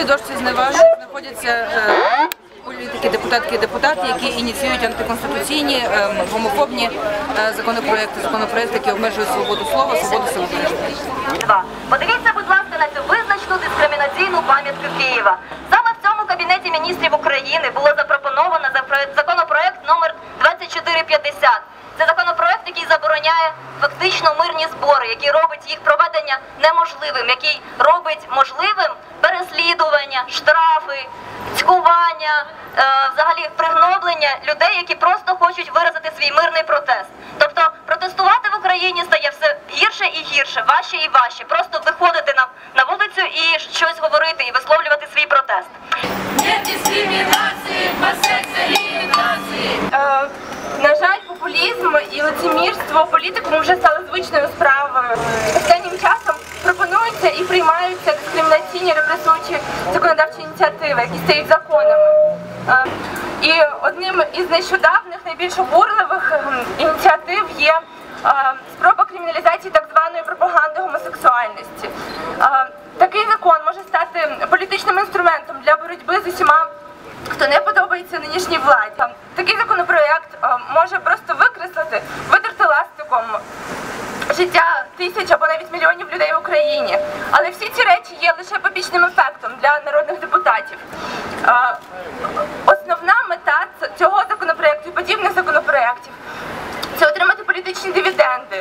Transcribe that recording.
цій дошці знаходяться е, політики, депутатки і депутати, які ініціюють антиконституційні, е, гомофобні е, законопроекти, законопроекти, які обмежують свободу слова, свободу самовираження. Подивіться, будь ласка, на цю визначну дискримінаційну пам'ятку Києва. Саме в цьому кабінеті міністрів України було запропоновано запро- законопроект номер 2450. Це законопроект, який забороняє фактично мирні збори, який робить їх проведення неможливим, який робить можливим переслідування, штрафи, цькування, е, взагалі пригноблення людей, які просто хочуть виразити свій мирний протест. Тобто протестувати в Україні стає все гірше і гірше, важче і важче. Просто виходити на, на вулицю і щось говорити і висловлювати свій протест. Нет по. Е, на жаль, популізм і лицемірство політикуму вже стали звичною справою. Останнім часом пропонуються і приймаються дискримінаційні репресуючі законодавчі ініціативи, які стають законами. Е, І одним із нещодавних найбільш обурливих ем, ініціатив є е, спроба криміналізації так званої пропаганди гомосексуальності. Е, Такий закон може стати політичним інструментом для боротьби з усіма хто не подобається нинішній владі. Такий законопроект може просто викреслити, витерти життя тисяч або навіть мільйонів людей в Україні. Але всі ці речі є лише побічним ефектом для народних депутатів. Е, Основна мета цього законопроекту і подібних законопроектів це отримати політичні дивіденди.